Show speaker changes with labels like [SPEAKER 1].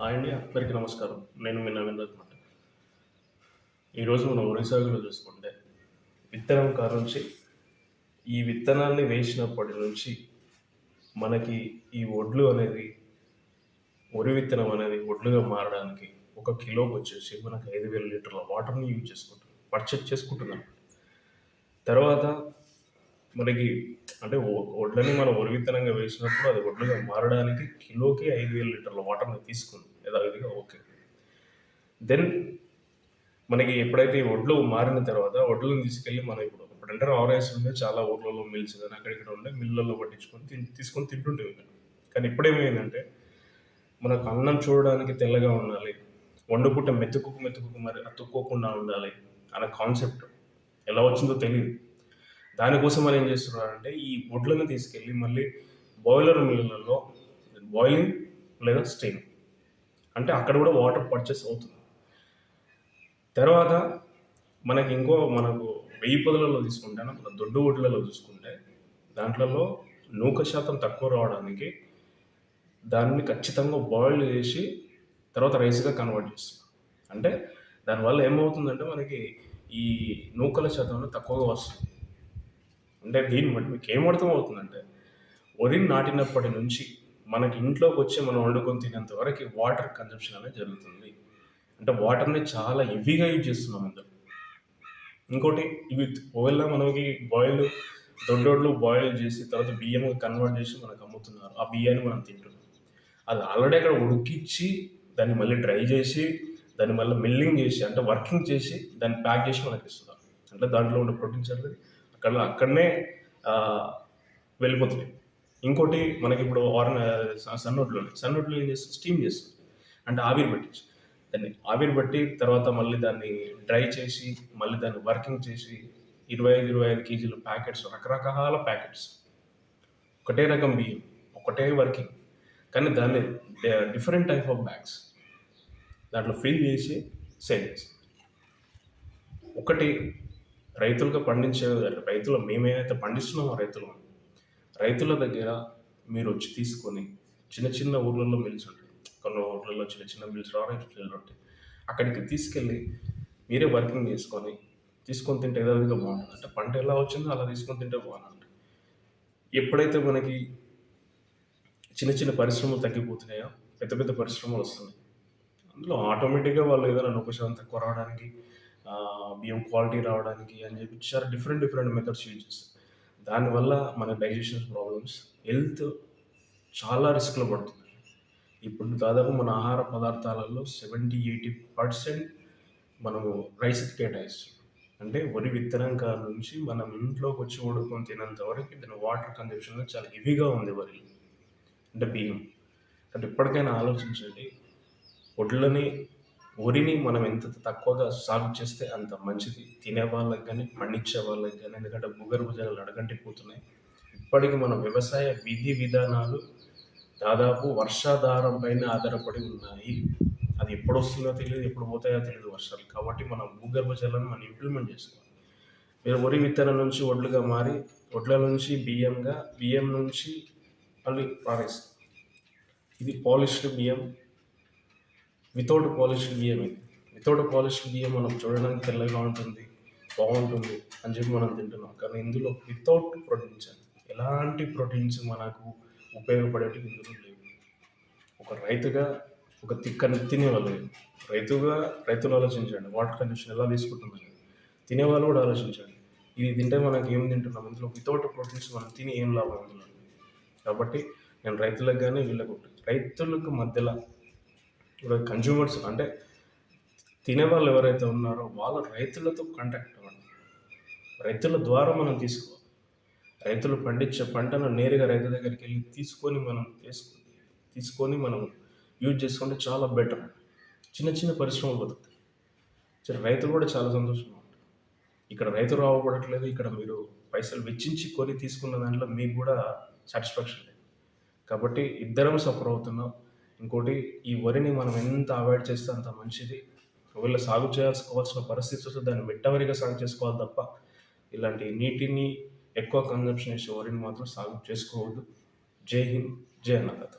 [SPEAKER 1] Hi అండి అందరికీ నమస్కారం. నేను మీ నవీన్ రత్న ఈరోజు మనం ఒరిసాగులో చూసుకుంటే విత్తనం కాడ నుంచి ఈ విత్తనాన్ని వేసినప్పటి నుంచి మనకి ఈ వడ్లు అనేది వరి విత్తనం అనేది వడ్లుగా మారడానికి ఒక కిలోకి వచ్చేసి మనకి ఐదు వేల లీటర్ల వాటర్ని యూజ్ చేసుకుంటాం పర్చేజ్ చేసుకుంటుంది తర్వాత మనకి అంటే వడ్లని మనం వరి విత్తనంగా వేసినప్పుడు అది వడ్లుగా మారడానికి కిలోకి ఐదు వేల లీటర్ల వాటర్ని తీసుకుంది. యథావిధిగా ఓకే. దెన్ మనకి ఎప్పుడైతే ఈ వడ్లు మారిన తర్వాత వడ్లను తీసుకెళ్ళి మనం ఇప్పుడు ఇప్పుడు అంటే ఆర్ఎస్ ఉండే చాలా ఊర్లలో మిల్స్ కానీ అక్కడిక్కడ ఉండే మిల్లల్లో పట్టించుకొని తిన్ తీసుకొని తింటుంటేవి కానీ ఇప్పుడేమైందంటే మనకు అన్నం చూడడానికి తెల్లగా ఉండాలి వండుకుంటే మెతుకు మెతుకు మరి అతుక్కోకుండా ఉండాలి అనే కాన్సెప్ట్ ఎలా వచ్చిందో తెలియదు దానికోసం మనం ఏం చేస్తున్నారంటే ఈ వడ్లను తీసుకెళ్ళి మళ్ళీ బాయిలర్ మిల్లులలో బాయిలింగ్ లేదా స్టీమ్ అంటే అక్కడ కూడా వాటర్ పర్చేస్ అవుతుంది. తర్వాత మనకి ఇంకో మనకు వెయ్యి పొదలలో తీసుకుంటే మన దొడ్డు వడ్లలో చూసుకుంటే దాంట్లలో నూక శాతం తక్కువ రావడానికి దాన్ని ఖచ్చితంగా బాయిల్ చేసి తర్వాత రైస్గా కన్వర్ట్ చేస్తాం అంటే దానివల్ల ఏమవుతుందంటే మనకి ఈ నూకల శాతం తక్కువగా వస్తుంది. అంటే దీన్ని బట్టి మీకు ఏం అర్థం అవుతుందంటే వరిని నాటినప్పటి నుంచి మనకి ఇంట్లోకి వచ్చి మనం వండుకొని తినేంత వరకు వాటర్ కన్జంప్షన్ అనేది జరుగుతుంది. అంటే వాటర్ని చాలా హెవీగా యూజ్ చేస్తున్నాం అందరూ ఇంకోటి ఇవి ఒకవేళ మనకి బాయిల్ దొడ్డోడ్లు బాయిల్ చేసి తర్వాత బియ్యం కన్వర్ట్ చేసి మనకు అమ్ముతున్నారు ఆ బియ్యాన్ని మనం తింటున్నాం. అది ఆల్రెడీ అక్కడ ఉడికిచ్చి దాన్ని మళ్ళీ డ్రై చేసి దాన్ని మళ్ళీ మిల్లింగ్ చేసి అంటే వర్కింగ్ చేసి దాన్ని ప్యాక్ చేసి మనకి ఇస్తున్నారు. అంటే దాంట్లో ఉన్న ప్రోటీన్స్ అనేది అక్కడ అక్కడనే వెళ్ళిపోతున్నాయి ఇంకోటి మనకి ఇప్పుడు ఆర్న సన్నోట్లు సన్నోట్లు ఏం చేస్తుంది? స్టీమ్ చేస్తుంది. అంటే ఆవిరి పట్టించి. దాన్ని ఆవిరి పట్టి తర్వాత మళ్ళీ దాన్ని డ్రై చేసి మళ్ళీ దాన్ని వర్కింగ్ చేసి ఇరవై ఐదు ఇరవై ఐదు కేజీల ప్యాకెట్స్ రకరకాల ప్యాకెట్స్. ఒకటే రకం బియ్యం ఒకటే వర్కింగ్. కానీ దాన్ని డిఫరెంట్ టైప్ ఆఫ్ బ్యాగ్స్. దాంట్లో ఫిల్ చేసి సేల్ చేసి ఒకటి రైతులుగా పండించే రైతులు మేమేమైతే పండిస్తున్నామో రైతులు రైతుల దగ్గర మీరు వచ్చి తీసుకొని చిన్న చిన్న ఊర్లలో మిల్స్ ఉంటాయి. కొన్ని ఊర్లలో చిన్న చిన్న మిల్స్ రావడానికి ఉంటాయి. అక్కడికి తీసుకెళ్ళి మీరే వర్కింగ్ చేసుకొని తీసుకొని తింటే ఏదైనా బాగుంటుంది. అంటే పంట ఎలా వచ్చిందో అలా తీసుకొని తింటే బాగుంటుంది. ఎప్పుడైతే మనకి చిన్న చిన్న పరిశ్రమలు తగ్గిపోతున్నాయో పెద్ద పెద్ద పరిశ్రమలు వస్తున్నాయి. అందులో ఆటోమేటిక్గా వాళ్ళు ఏదైనా నొక్కశాతం తక్కువ రావడానికి బియ్యం క్వాలిటీ రావడానికి అని చెప్పి చాలా డిఫరెంట్ డిఫరెంట్ మెథడ్స్ యూజ్ చేస్తారు. దానివల్ల మన డైజెషన్ ప్రాబ్లమ్స్ హెల్త్ చాలా రిస్క్లో పడుతుంది. ఇప్పుడు దాదాపు మన ఆహార పదార్థాలలో సెవెంటీ ఎయిటీ పర్సెంట్ మనము రైస్కి కేటాయిస్తాం అంటే వరి విత్తనం కాడ నుంచి మనం ఇంట్లోకి వచ్చి వండుకొని తినేంత వరకు దాని వాటర్ కన్జంప్షన్ చాలా హెవీగా ఉంది వరి అంటే బియ్యం అంటే ఇప్పటికైనా ఆలోచించండి వడ్లని వరిని మనం ఎంత తక్కువగా సాగు చేస్తే అంత మంచిది. తినే వాళ్ళకి కానీ పండించే వాళ్ళకి కానీ ఎందుకంటే భూగర్భ జలాలు అడగంటిపోతున్నాయి. ఇప్పటికి మన వ్యవసాయ విధి విధానాలు దాదాపు వర్షాధారం పైన ఆధారపడి ఉన్నాయి. అది ఎప్పుడు వస్తుందో తెలియదు ఎప్పుడు పోతాయో తెలియదు వర్షాలు. కాబట్టి మనం భూగర్భ జలాన్ని మనం ఇంప్లిమెంట్ చేసుకోవాలి. మీరు వరి విత్తనం నుంచి వడ్లుగా మారి వడ్ల నుంచి బియ్యంగా బియ్యం నుంచి మళ్ళీ పారేస్తాం ఇది పాలిష్డ్ బియ్యం వితౌట్ పాలిష్డ్ బియ్యం ఇది వితౌట్ పాలిష్డ్ బియ్యం మనం చూడడానికి తెల్లగా ఉంటుంది బాగుంటుంది అని చెప్పి మనం తింటున్నాం. కానీ ఇందులో వితౌట్ ప్రోటీన్స్ అని ఎలాంటి ప్రోటీన్స్ మనకు ఉపయోగపడేటివి ఇందులో లేవు. ఒక రైతుగా ఒక తిక్కని తినేవాళ్ళు రైతుగా రైతులు ఆలోచించండి. వాటర్ కండిషన్ ఎలా తీసుకుంటున్నారు తినేవాళ్ళు కూడా ఆలోచించండి. ఇది తింటే మనకి ఏం తింటున్నాం? ఇందులో వితౌట్ ప్రోటీన్స్ మనం తిని ఏం లాభం అందులో కాబట్టి నేను రైతులకు కానీ వీళ్ళకు రైతులకు మధ్యలో ఇప్పుడు కన్జ్యూమర్స్ అంటే తినేవాళ్ళు ఎవరైతే ఉన్నారో వాళ్ళ రైతులతో కాంటాక్ట్ అవ్వండి. రైతుల ద్వారా మనం తీసుకోవాలి. రైతులు పండించే పంటను నేరుగా రైతు దగ్గరికి వెళ్ళి తీసుకొని మనం తీసుకొని తీసుకొని మనం యూజ్ చేసుకుంటే చాలా బెటర్ చిన్న చిన్న పరిశ్రమలు బతుకుతాయి. సరే రైతులు కూడా చాలా సంతోషంగా ఉంటారు. ఇక్కడ రైతు రావబడట్లేదు ఇక్కడ మీరు పైసలు వెచ్చించి కొని తీసుకున్న దాంట్లో మీకు కూడా సాటిస్ఫాక్షన్ లేదు. కాబట్టి ఇద్దరం సఫర్ అవుతున్నాం. ఇంకోటి ఈ వరిని మనం ఎంత అవాయిడ్ చేస్తే అంత మంచిది. ఒకవేళ సాగు చేసుకోవాల్సిన పరిస్థితి వస్తే దాన్ని మెట్టవరిగా సాగు చేసుకోవాలి తప్ప ఇలాంటి నీటిని ఎక్కువ కన్జంప్షన్ చేసే వరిని మాత్రం సాగు చేసుకోవద్దు. జై హింద్ జై అన్నదాత